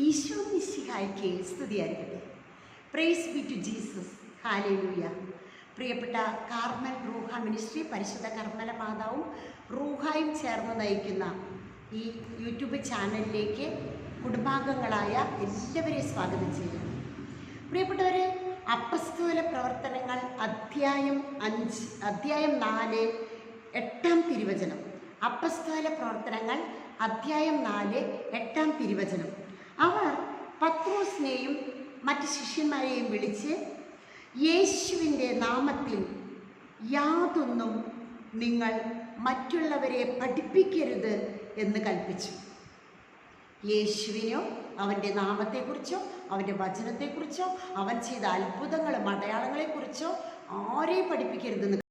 ഈശോ മിശിഹായ്ക്ക് സ്തുതിയായിരിക്കട്ടെ. Praise be to Jesus hallelujah പ്രിയപ്പെട്ട കാർമൽ റൂഹ മിനിസ്ട്രി പരിശുദ്ധ കർമ്മല മാതാവും റൂഹായും ചേർന്ന് നയിക്കുന്ന ഈ യൂട്യൂബ് ചാനലിലേക്ക് കുടുംബാംഗങ്ങളായ എല്ലാവരെയും സ്വാഗതം ചെയ്യുന്നു. പ്രിയപ്പെട്ടവരെ അപ്പസ്തോല പ്രവർത്തനങ്ങൾ അധ്യായം അഞ്ച് അധ്യായം നാല് എട്ടാം തിരുവചനം. അപ്പസ്തോല പ്രവർത്തനങ്ങൾ അധ്യായം നാല് എട്ടാം തിരുവചനം. മറ്റ് ശിഷ്യന്മാരെയും വിളിച്ച് യേശുവിന്റെ നാമത്തിൽ യാതൊന്നും നിങ്ങൾ മറ്റുള്ളവരെ പഠിപ്പിക്കരുത് എന്ന് കൽപ്പിച്ചു. യേശുവിനോ അവന്റെ നാമത്തെക്കുറിച്ചോ അവന്റെ വചനത്തെക്കുറിച്ചോ അവൻ ചെയ്ത അത്ഭുതങ്ങളും അടയാളങ്ങളെക്കുറിച്ചോ ആരെയും പഠിപ്പിക്കരുതെന്ന്